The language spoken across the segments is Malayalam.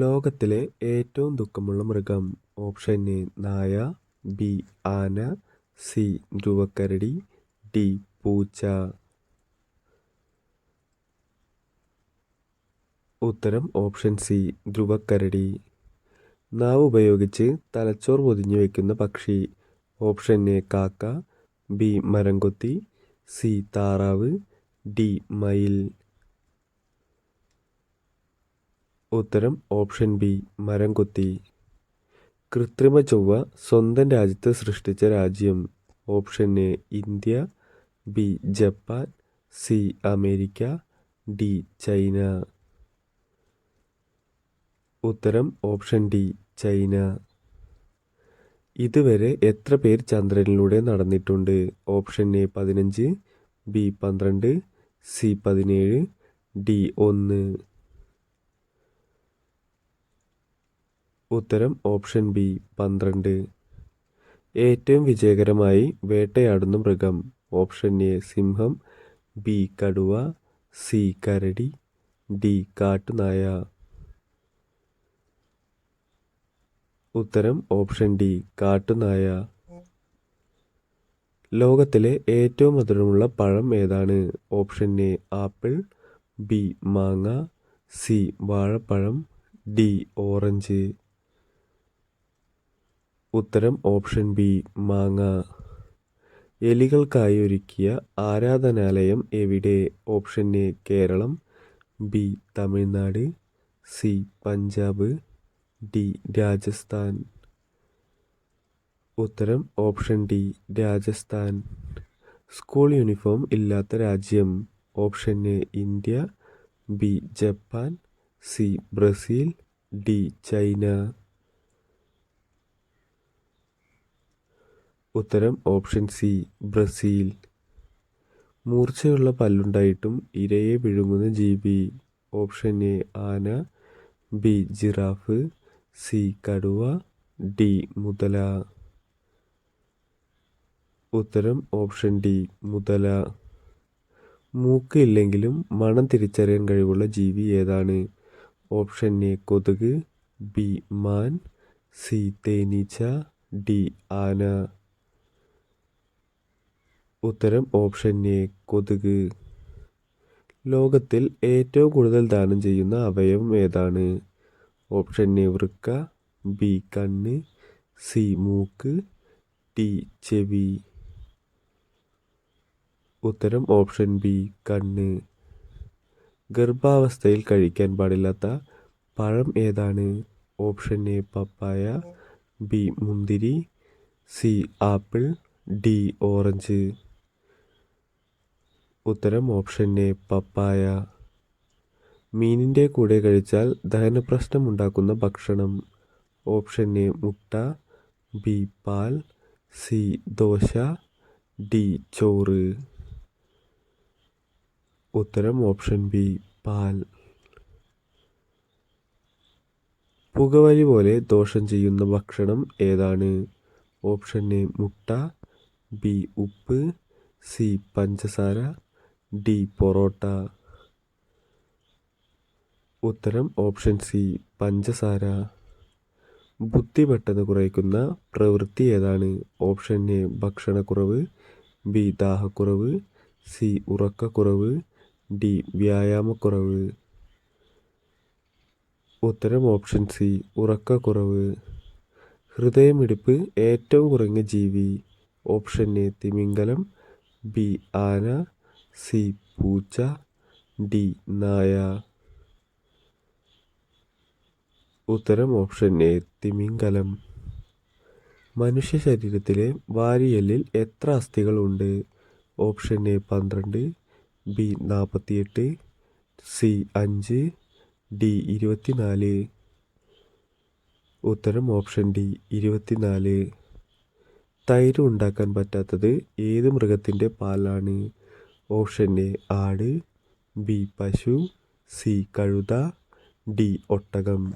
ലോകത്തിലെ ഏറ്റവും ദുഃഖമുള്ള മൃഗം ഓപ്ഷൻ എ നായ ബി ആന സി ധ്രുവക്കരടി ഡി പൂച്ച. ഉത്തരം ഓപ്ഷൻ സി ധ്രുവക്കരടി. നാവ് ഉപയോഗിച്ച് തലച്ചോർ പൊതിഞ്ഞു വയ്ക്കുന്ന പക്ഷി ഓപ്ഷൻ എ കാക്ക ബി മരംകൊത്തി സി താറാവ് ഡി മയിൽ. ഉത്തരം ഓപ്ഷൻ ബി മരം കൊത്തി. കൃത്രിമ ചൊവ്വ സ്വന്തം രാജ്യത്ത് സൃഷ്ടിച്ച രാജ്യം. Option A India. B Japan. C America. D China. ഉത്തരം ഓപ്ഷൻ ഡി ചൈന. ഇതുവരെ എത്ര പേർ ചന്ദ്രനിലൂടെ നടന്നിട്ടുണ്ട്? ഓപ്ഷൻ എ പതിനഞ്ച്. ബി പന്ത്രണ്ട്. സി പതിനേഴ്. ഡി ഒന്ന്. ഉത്തരം ഓപ്ഷൻ ബി പന്ത്രണ്ട്. ഏറ്റവും വിജയകരമായി വേട്ടയാടുന്ന മൃഗം ഓപ്ഷൻ എ സിംഹം ബി കടുവ സി കരടി ഡി കാട്ടുനായ. ഉത്തരം ഓപ്ഷൻ ഡി കാട്ടുനായ. ലോകത്തിലെ ഏറ്റവും മധുരമുള്ള പഴം ഏതാണ്? ഓപ്ഷൻ എ ആപ്പിൾ ബി മാങ്ങ സി വാഴപ്പഴം ഡി ഓറഞ്ച്. ഉത്തരം ഓപ്ഷൻ ബി മാങ്ങ. എലികൾക്കായി ഒരുക്കിയ ആരാധനാലയം എവിടെ? Option A Kerala. B Tamil Nadu. C Punjab. D Rajasthan. ഉത്തരം option D Rajasthan. School uniform ഇല്ലാത്ത രാജ്യം. Option A India. B Japan. C Brazil. D China. ഉത്തരം ഓപ്ഷൻ സി ബ്രസീൽ. മൂർച്ചയുള്ള പല്ലുണ്ടായിട്ടും ഇരയെ വിഴുങ്ങുന്ന ജീവി. ഓപ്ഷൻ എ ആന. B giraffe. സി കടുവ. ഡി മുതല. ഉത്തരം ഓപ്ഷൻ ഡി മുതല. മൂക്ക് ഇല്ലെങ്കിലും മണം തിരിച്ചറിയാൻ കഴിവുള്ള ജീവി ഏതാണ്? ഓപ്ഷൻ എ കൊതുക്. ബി മാൻ. സി തേനീച്ച. ഡി ആന. ഉത്തരം ഓപ്ഷൻ എ കൊതുക്. ലോകത്തിൽ ഏറ്റവും കൂടുതൽ ദാനം ചെയ്യുന്ന അവയവം ഏതാണ്? ഓപ്ഷൻ എ വൃക്ക. ബി കണ്ണ്. സി മൂക്ക്. ടി ചെവി. ഉത്തരം ഓപ്ഷൻ ബി കണ്ണ്. ഗർഭാവസ്ഥയിൽ കഴിക്കാൻ പാടില്ലാത്ത പഴം ഏതാണ്? Option A papaya. ബി മുന്തിരി. C apple. D orange. ഉത്തരം ഓപ്ഷൻ എ പപ്പായ. മീനിന്റെ കൂടെ കഴിച്ചാൽ ദഹനപ്രശ്നം ഉണ്ടാക്കുന്ന ഭക്ഷണം. ഓപ്ഷൻ എ മുട്ട. ബി പാൽ. സി ദോശ. ഡി ചോറ്. ഉത്തരം ഓപ്ഷൻ ബി പാൽ. പുകവലി പോലെ ദോഷം ചെയ്യുന്ന ഭക്ഷണം ഏതാണ്? ഓപ്ഷൻ എ മുട്ട. ബി ഉപ്പ്. സി പഞ്ചസാര. ഡി പൊറോട്ട. ഉത്തരം ഓപ്ഷൻ സി പഞ്ചസാര. ബുദ്ധി പെട്ടെന്ന് കുറയ്ക്കുന്ന പ്രവൃത്തി ഏതാണ്? ഓപ്ഷൻ എ ഭക്ഷണക്കുറവ്. ബി ദാഹക്കുറവ്. സി ഉറക്കക്കുറവ്. ഡി വ്യായാമക്കുറവ്. ഉത്തരം ഓപ്ഷൻ സി ഉറക്കക്കുറവ്. ഹൃദയമിടിപ്പ് ഏറ്റവും കുറഞ്ഞ ജീവി. ഓപ്ഷൻ എ തിമിംഗലം. ബി ആന. സി പൂച്ച ഡി നായ. ഉത്തരം ഓപ്ഷൻ എ തിമിംഗലം. മനുഷ്യ ശരീരത്തിലെ വാരിയലിൽ എത്ര അസ്ഥികളുണ്ട് ഓപ്ഷൻ എ പന്ത്രണ്ട്. ബി നാൽപ്പത്തിയെട്ട് സി അഞ്ച്. ഡി ഇരുപത്തിനാല്. ഉത്തരം ഓപ്ഷൻ ഡി ഇരുപത്തിനാല്. തൈര് ഉണ്ടാക്കാൻ പറ്റാത്തത് ഏത് മൃഗത്തിന്റെ പാലാണ്? ഓപ്ഷൻ എ ആട് ബി പശു സി കഴുത ഡി ഒട്ടകം.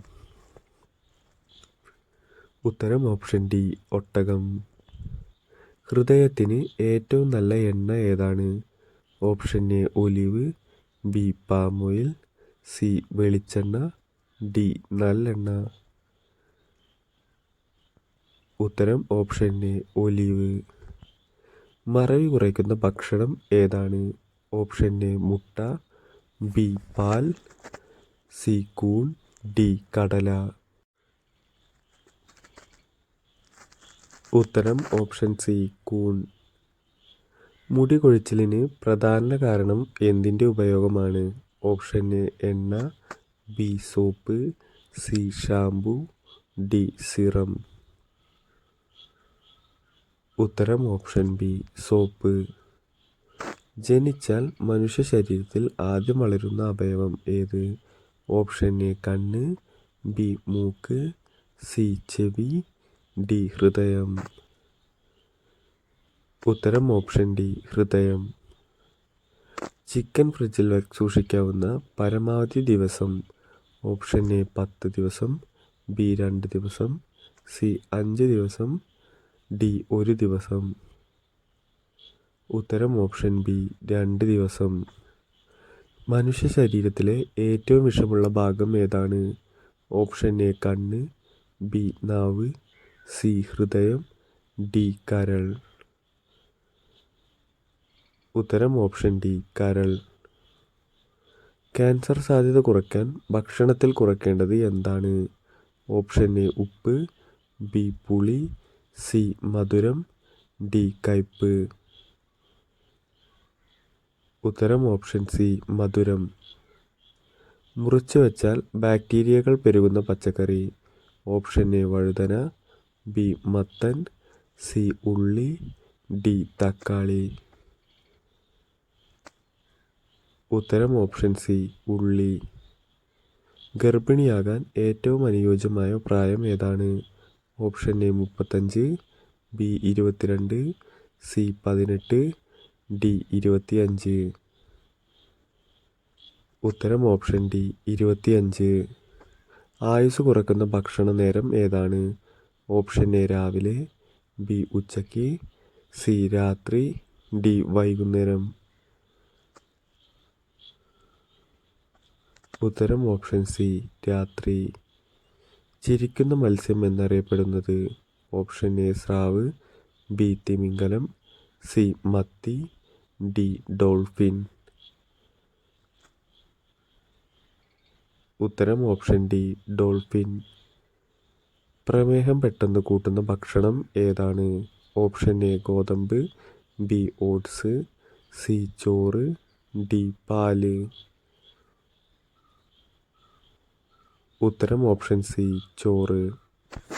ഉത്തരം ഓപ്ഷൻ ഡി ഒട്ടകം. ഹൃദയത്തിന് ഏറ്റവും നല്ല എണ്ണ ഏതാണ്? Option A olive B palm C വെളിച്ചെണ്ണ ഡി നല്ലെണ്ണ. ഉത്തരം ഓപ്ഷൻ എ ഒലീവ്. മറവി കുറയ്ക്കുന്ന ഭക്ഷണം ഏതാണ്? ഓപ്ഷൻ എ മുട്ട ബി പാൽ സി കൂൺ ഡി കടല. ഉത്തരം ഓപ്ഷൻ സി കൂൺ. മുടി കൊഴിച്ചിലിന് പ്രധാന കാരണം എന്തിന്റെ ഉപയോഗമാണ്? ഓപ്ഷൻ എ എണ്ണ B soap C shampoo D serum. ഉത്തരം ഓപ്ഷൻ ബി സോപ്പ്. ജനിച്ചാൽ മനുഷ്യ ശരീരത്തിൽ ആദ്യം വളരുന്ന അവയവം ഏത്? ഓപ്ഷൻ എ കണ്ണ്. ബി മൂക്ക്. സി ചെവി. ഡി ഹൃദയം. ഉത്തരം ഓപ്ഷൻ ഡി ഹൃദയം. ചിക്കൻ ഫ്രിഡ്ജിൽ സൂക്ഷിക്കാവുന്ന പരമാവധി ദിവസം. ഓപ്ഷൻ എ പത്ത് ദിവസം. ബി രണ്ട് ദിവസം. സി അഞ്ച് ദിവസം. ഡി ഒരു ദിവസം. ഉത്തരം ഓപ്ഷൻ ബി രണ്ട് ദിവസം. മനുഷ്യ ശരീരത്തിലെ ഏറ്റവും വിഷമുള്ള ഭാഗം ഏതാണ്? ഓപ്ഷൻ എ കണ്ണ്. ബി നാവ്. സി ഹൃദയം. ഡി കരൾ. ഉത്തരം ഓപ്ഷൻ ഡി കരൾ. ക്യാൻസർ സാധ്യത കുറയ്ക്കാൻ ഭക്ഷണത്തിൽ കുറയ്ക്കേണ്ടത് എന്താണ്? ഓപ്ഷൻ എ ഉപ്പ്. ബി പുളി. സി. മധുരം. ഡി. കയ്പ്. ഉത്തരം ഓപ്ഷൻ സി. മധുരം. മുറിച്ചു വച്ചാൽ ബാക്ടീരിയകൾ പെരുകുന്ന പച്ചക്കറി. Option A. വഴുതന. ബി. മത്തൻ. സി. ഉള്ളി. ഡി. തക്കാളി. ഉത്തരം ഓപ്ഷൻ സി. ഉള്ളി. ഗർഭിണിയാകാൻ ഏറ്റവും അനുയോജ്യമായ പ്രായം ഏതാണ്? ഓപ്ഷൻ എ മുപ്പത്തഞ്ച് ബി ഇരുപത്തിരണ്ട് സി പതിനെട്ട് ഡി ഇരുപത്തിയഞ്ച്. ഉത്തരം ഓപ്ഷൻ ഡി ഇരുപത്തിയഞ്ച്. ആയുസ് കുറക്കുന്ന ഭക്ഷണ നേരം ഏതാണ്? ഓപ്ഷൻ എ രാവിലെ ബി ഉച്ചയ്ക്ക് സി രാത്രി ഡി വൈകുന്നേരം. ഉത്തരം ഓപ്ഷൻ സി രാത്രി. ചിരിക്കുന്ന മത്സ്യം എന്നറിയപ്പെടുന്നത് ഓപ്ഷൻ എ സ്രാവ് ബി തിമിംഗലം സി മത്തി ഡി ഡോൾഫിൻ. ഉത്തരം ഓപ്ഷൻ ഡി ഡോൾഫിൻ. പ്രമേഹം പെട്ടെന്ന് കൂട്ടുന്ന ഭക്ഷണം ഏതാണ്? ഓപ്ഷൻ എ ഗോതമ്പ് ബി ഓട്സ് സി ചോറ് ഡി പാൽ. ഉത്തരം ഓപ്ഷൻ സി ചോറ്.